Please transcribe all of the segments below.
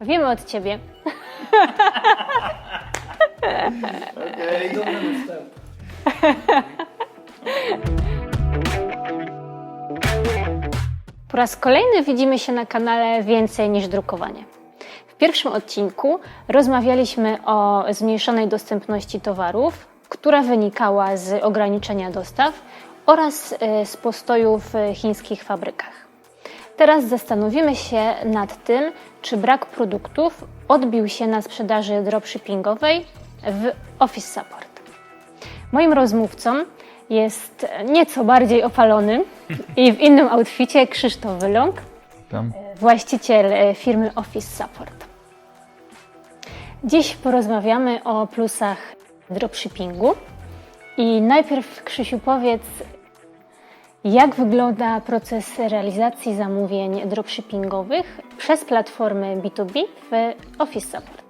Wiemy od ciebie. Okej. Po raz kolejny widzimy się na kanale Więcej niż drukowanie. W pierwszym odcinku rozmawialiśmy o zmniejszonej dostępności towarów, która wynikała z ograniczenia dostaw oraz e, z postoju w chińskich fabrykach. Teraz zastanowimy się nad tym, czy brak produktów odbił się na sprzedaży dropshippingowej w Office Support. Moim rozmówcą jest nieco bardziej opalony i w innym outficie Krzysztof Wyląg, Tam. właściciel e, firmy Office Support. Dziś porozmawiamy o plusach dropshippingu. I najpierw, Krzysiu, powiedz, jak wygląda proces realizacji zamówień dropshippingowych przez platformy B2B w Office Support?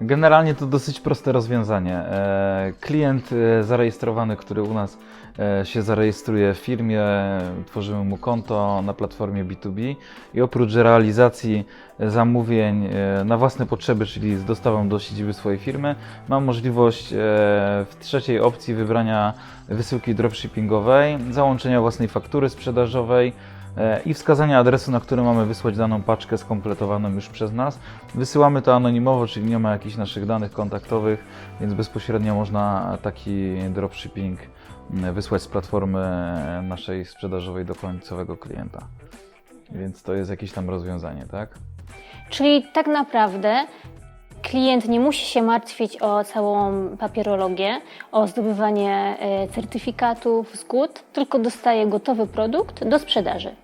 Generalnie to dosyć proste rozwiązanie. E, Klient e, zarejestrowany, który u nas e, się zarejestruje w firmie, tworzymy mu konto na platformie B2B i oprócz realizacji zamówień na własne potrzeby, czyli z dostawą do siedziby swojej firmy, mam możliwość w trzeciej opcji wybrania wysyłki dropshippingowej, załączenia własnej faktury sprzedażowej, i wskazania adresu, na który mamy wysłać daną paczkę skompletowaną już przez nas. Wysyłamy to anonimowo, czyli nie ma jakichś naszych danych kontaktowych, więc bezpośrednio można taki dropshipping mm, wysłać z platformy naszej sprzedażowej do końcowego klienta. Więc to jest jakieś tam rozwiązanie, tak? Czyli tak naprawdę klient nie musi się martwić o całą papierologię, o zdobywanie e, certyfikatów, zgód, tylko dostaje gotowy produkt do sprzedaży.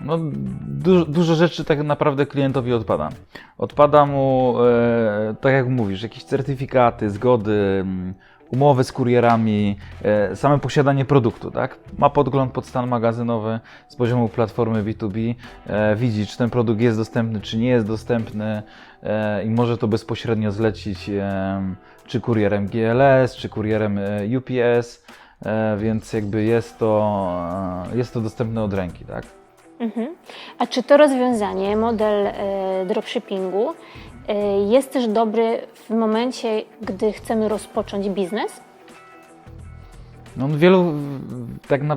No, du dużo rzeczy tak naprawdę klientowi odpada. Odpada mu, e, tak jak mówisz, jakieś certyfikaty, zgody, mm, umowy z kurierami, e, same posiadanie produktu, tak? Ma podgląd pod stan magazynowy z poziomu platformy B2B, e, widzi, czy ten produkt jest dostępny, czy nie jest dostępny e, i może to bezpośrednio zlecić e, czy kurierem GLS, czy kurierem e, UPS, e, więc jakby jest to, e, jest to dostępne od ręki, tak? Mhm. A czy to rozwiązanie, model e, dropshippingu, e, jest też dobry w momencie, gdy chcemy rozpocząć biznes? No on wielu, tak na,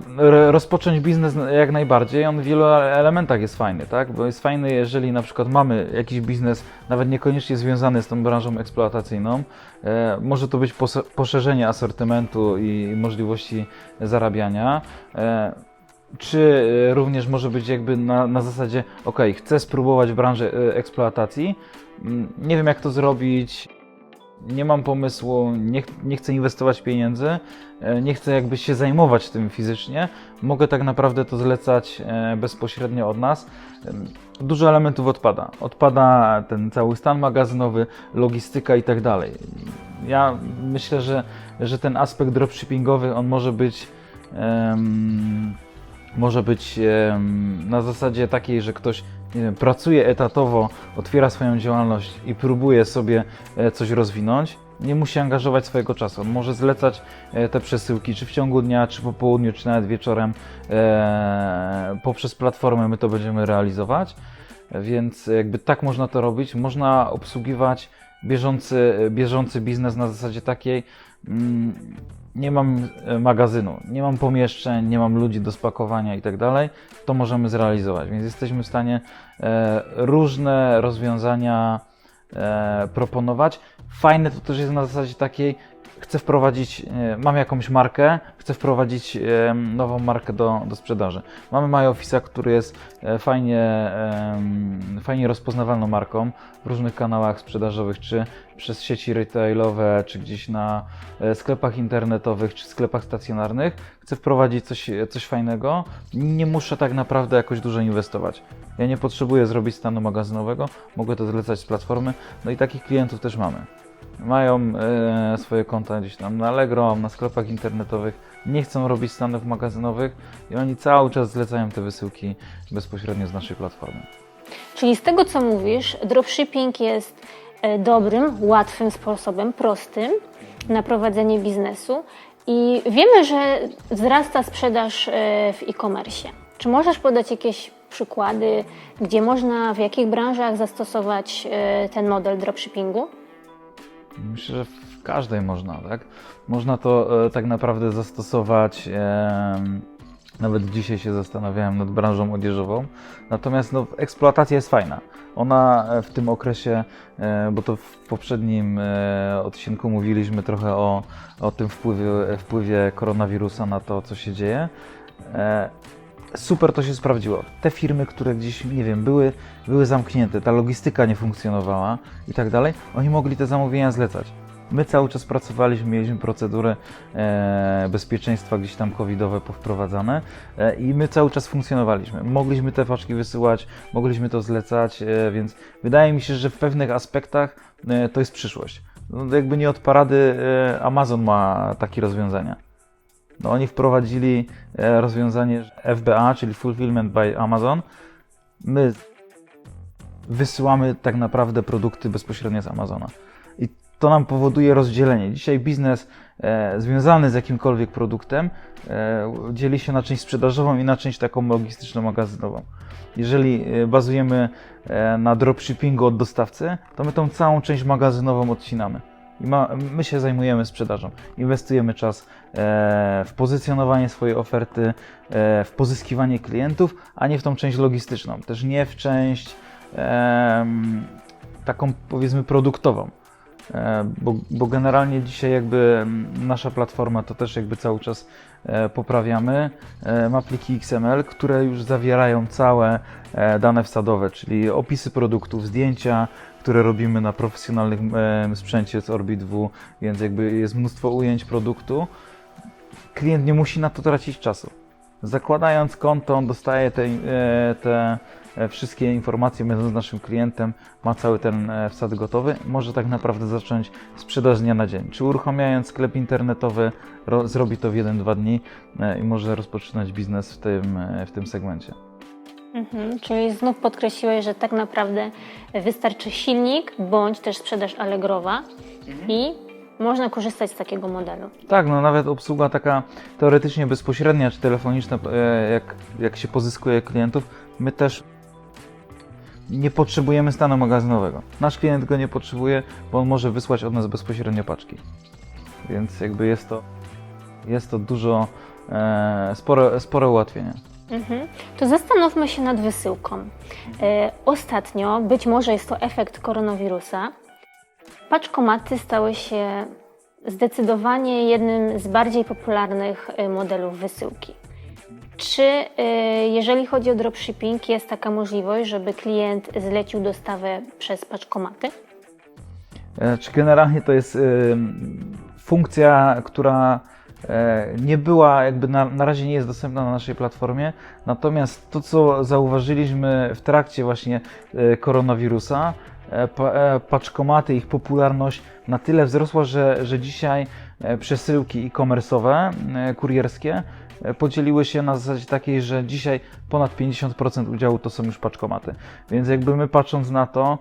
rozpocząć biznes jak najbardziej, on w wielu elementach jest fajny, tak? Bo jest fajny, jeżeli na przykład mamy jakiś biznes, nawet niekoniecznie związany z tą branżą eksploatacyjną, e, może to być pos- poszerzenie asortymentu i możliwości zarabiania. E, czy e, również może być jakby na, na zasadzie, ok, chcę spróbować w branży e, eksploatacji, mm, nie wiem jak to zrobić, nie mam pomysłu, nie, nie chcę inwestować pieniędzy, e, nie chcę jakby się zajmować tym fizycznie, mogę tak naprawdę to zlecać bezpośrednio od nas. Dużo elementów odpada. Odpada ten cały stan magazynowy, logistyka i tak dalej. Ja myślę, że, że ten aspekt dropshippingowy on może być em, może być na zasadzie takiej, że ktoś wiem, pracuje etatowo, otwiera swoją działalność i próbuje sobie e, coś rozwinąć, nie musi angażować swojego czasu. On może zlecać e, te przesyłki, czy w ciągu dnia, czy po południu, czy nawet wieczorem e, poprzez platformę my to będziemy realizować. Więc jakby tak można to robić. Można obsługiwać bieżący, bieżący biznes na zasadzie takiej, mm, nie mam e, magazynu, nie mam pomieszczeń, nie mam ludzi do spakowania i tak to możemy zrealizować. Więc jesteśmy w stanie e, różne rozwiązania e, proponować. Fajne to też jest na zasadzie takiej, chcę wprowadzić, e, mam jakąś markę, chcę wprowadzić e, nową markę do, do sprzedaży. Mamy MyOffice'a, który jest e, fajnie, fajnie rozpoznawalną marką w różnych kanałach sprzedażowych, czy przez sieci retailowe, czy gdzieś na sklepach internetowych, czy sklepach stacjonarnych. Chcę wprowadzić coś, coś fajnego. Nie muszę tak naprawdę jakoś dużo inwestować. Ja nie potrzebuję zrobić stanu magazynowego, mogę to zlecać z platformy, no i takich klientów też mamy mają e, swoje konta gdzieś tam na Allegro, na sklepach internetowych, nie chcą robić stanów magazynowych i oni cały czas zlecają te wysyłki bezpośrednio z naszej platformy. Czyli z tego, co mówisz, dropshipping jest e, dobrym, łatwym sposobem, prostym na prowadzenie biznesu i wiemy, że wzrasta sprzedaż e, w e-commerce. Czy możesz podać jakieś przykłady, gdzie można w jakich branżach zastosować e, ten model dropshippingu? Myślę, że w każdej można, tak? Można to e, tak naprawdę zastosować. nawet dzisiaj się zastanawiałem nad branżą odzieżową. Natomiast no, eksploatacja jest fajna. Ona e, w tym okresie, e, bo to w poprzednim odcinku mówiliśmy trochę o, o tym wpływie, wpływie koronawirusa na to, co się dzieje. Super to się sprawdziło. Te firmy, które gdzieś, nie wiem, były, były zamknięte, ta logistyka nie funkcjonowała i tak dalej, oni mogli te zamówienia zlecać. My cały czas pracowaliśmy, mieliśmy procedury e, bezpieczeństwa gdzieś tam covidowe powprowadzane e, i my cały czas funkcjonowaliśmy. Mogliśmy te paczki wysyłać, mogliśmy to zlecać, e, więc wydaje mi się, że w pewnych aspektach e, to jest przyszłość. No, jakby nie od parady e, Amazon ma takie rozwiązania. No, oni wprowadzili e, rozwiązanie FBA, czyli Fulfillment by Amazon. My wysyłamy tak naprawdę produkty bezpośrednio z Amazona. I to nam powoduje rozdzielenie. Dzisiaj biznes e, związany z jakimkolwiek produktem e, dzieli się na część sprzedażową i na część taką logistyczno-magazynową. Jeżeli e, bazujemy e, na dropshippingu od dostawcy, to my tą całą część magazynową odcinamy. I ma, my się zajmujemy sprzedażą. Inwestujemy czas e, w pozycjonowanie swojej oferty, e, w pozyskiwanie klientów, a nie w tą część logistyczną. Też nie w część taką powiedzmy produktową. E, Bo, bo generalnie dzisiaj jakby mm, nasza platforma to też jakby cały czas e, poprawiamy. E, Ma pliki XML, które już zawierają całe dane wsadowe, czyli opisy produktów, zdjęcia, które robimy na profesjonalnym sprzęcie z Orbit więc jakby jest mnóstwo ujęć produktu. Klient nie musi na to tracić czasu. Zakładając konto, on dostaje te, te wszystkie informacje, będąc naszym klientem, ma cały ten e, wsad gotowy, może tak naprawdę zacząć sprzedaż z dnia na dzień. Czy uruchamiając sklep internetowy, ro, zrobi to w 1-2 dni e, i może rozpoczynać biznes w tym, e, w tym segmencie. Mhm, czyli znów podkreśliłeś, że tak naprawdę wystarczy silnik bądź też sprzedaż Allegrowa i można korzystać z takiego modelu. Tak, no nawet obsługa taka teoretycznie bezpośrednia czy telefoniczna, e, jak, jak się pozyskuje klientów, my też nie potrzebujemy stanu magazynowego. Nasz klient go nie potrzebuje, bo on może wysłać od nas bezpośrednio paczki. Więc jakby jest to, jest to dużo, e, spore, spore ułatwienie. Mhm. To zastanówmy się nad wysyłką. E, ostatnio, być może jest to efekt koronawirusa, paczkomaty stały się zdecydowanie jednym z bardziej popularnych e, modelów wysyłki. Czy e, jeżeli chodzi o dropshipping, jest taka możliwość, żeby klient zlecił dostawę przez paczkomaty? E, Czy generalnie to jest y, funkcja, która e, nie była, jakby na, na razie nie jest dostępna na naszej platformie. Natomiast to, co zauważyliśmy w trakcie właśnie e, koronawirusa, pa, paczkomaty, ich popularność na tyle wzrosła, że, że dzisiaj przesyłki e-commerce'owe, kurierskie podzieliły się na zasadzie takiej, że dzisiaj ponad 50% udziału to są już paczkomaty. Więc jakby my patrząc na to,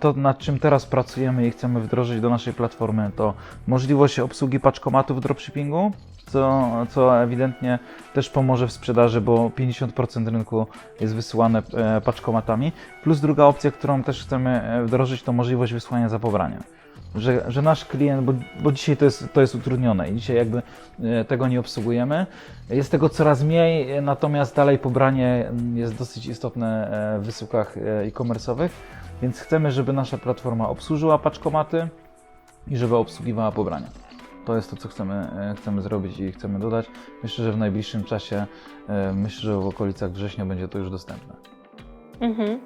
to nad czym teraz pracujemy i chcemy wdrożyć do naszej platformy, to możliwość obsługi paczkomatów w dropshippingu, co, co ewidentnie też pomoże w sprzedaży, bo 50% rynku jest wysyłane e, paczkomatami. Plus druga opcja, którą też chcemy e, wdrożyć, to możliwość wysłania za pobraniem. Że, że nasz klient, bo, bo dzisiaj to jest, to jest utrudnione i dzisiaj jakby e, tego nie obsługujemy. Jest tego coraz mniej, natomiast dalej pobranie mm, jest dosyć istotne w wysyłkach e-commerce'owych, więc chcemy, żeby nasza platforma obsłużyła paczkomaty i żeby obsługiwała pobrania. To jest to, co chcemy, e, chcemy zrobić i chcemy dodać. Myślę, że w najbliższym czasie, e, myślę, że w okolicach września będzie to już dostępne. Mhm.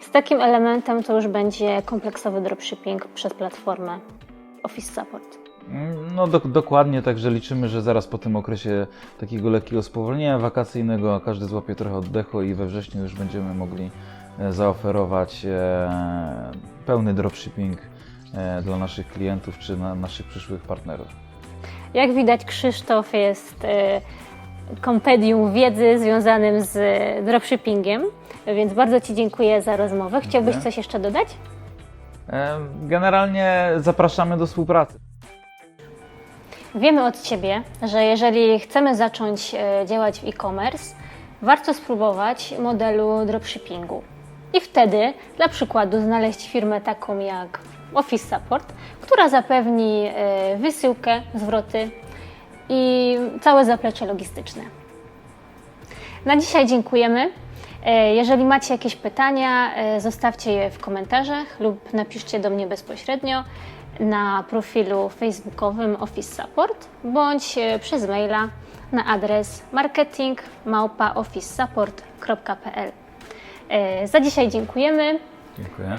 Z takim elementem to już będzie kompleksowy dropshipping przez platformę Office Support. Mm, No dok- dokładnie, także liczymy, że zaraz po tym okresie takiego lekkiego spowolnienia wakacyjnego każdy złapie trochę oddechu i we wrześniu już będziemy mogli e, zaoferować pełny dropshipping dla naszych klientów czy na naszych przyszłych partnerów. Jak widać, Krzysztof jest e, kompendium wiedzy związanym z dropshippingiem, więc bardzo Ci dziękuję za rozmowę. Chciałbyś coś jeszcze dodać? Generalnie zapraszamy do współpracy. Wiemy od Ciebie, że jeżeli chcemy zacząć e, działać w e-commerce, warto spróbować modelu dropshippingu. I wtedy, dla przykładu, znaleźć firmę taką jak Office Support, która zapewni e, wysyłkę, zwroty i całe zaplecze logistyczne. Na dzisiaj dziękujemy. E, Jeżeli macie jakieś pytania, e, zostawcie je w komentarzach lub napiszcie do mnie bezpośrednio na profilu facebookowym Office Support bądź przez maila na adres marketing@officesupport.pl. E, Za dzisiaj dziękujemy Dziękuję.